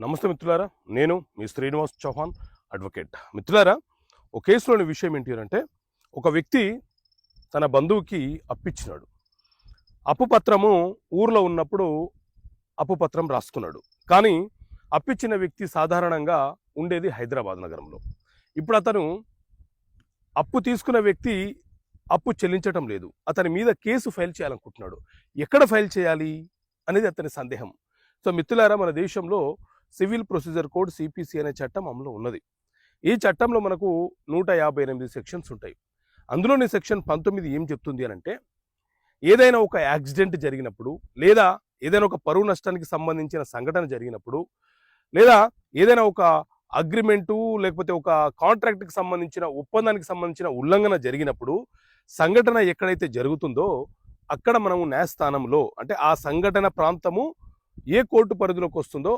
నమస్తే మిత్రులారా నేను మీ శ్రీనివాస్ చౌహాన్ అడ్వకేట్. మిత్రులారా ఒక కేసులోని విషయం ఏంటి అంటే ఒక వ్యక్తి తన బంధువుకి అప్పిచ్చినాడు. అప్పు పత్రము ఊర్లో ఉన్నప్పుడు అప్పు పత్రం రాసుకున్నాడు. కానీ అప్పిచ్చిన వ్యక్తి సాధారణంగా ఉండేది హైదరాబాద్ నగరంలో. ఇప్పుడు అతను అప్పు తీసుకున్న వ్యక్తి అప్పు చెల్లించటం లేదు. అతని మీద కేసు ఫైల్ చేయాలనుకుంటున్నాడు. ఎక్కడ ఫైల్ చేయాలి అనేది అతని సందేహం. సో మిత్రులారా మన దేశంలో సివిల్ ప్రొసీజర్ కోడ్ సిపిసి అనే చట్టం అమలు ఉన్నది. ఈ చట్టంలో మనకు నూట యాభై ఎనిమిది సెక్షన్స్ ఉంటాయి. అందులోని సెక్షన్ పంతొమ్మిది ఏం చెప్తుంది అని అంటే ఏదైనా ఒక యాక్సిడెంట్ జరిగినప్పుడు లేదా ఏదైనా ఒక పరువు నష్టానికి సంబంధించిన సంఘటన జరిగినప్పుడు లేదా ఏదైనా ఒక అగ్రిమెంటు లేకపోతే ఒక కాంట్రాక్ట్కి సంబంధించిన ఒప్పందానికి సంబంధించిన ఉల్లంఘన జరిగినప్పుడు సంఘటన ఎక్కడైతే జరుగుతుందో అక్కడ మనము న్యాయస్థానంలో అంటే ఆ సంఘటన ప్రాంతము ఏ కోర్టు పరిధిలోకి వస్తుందో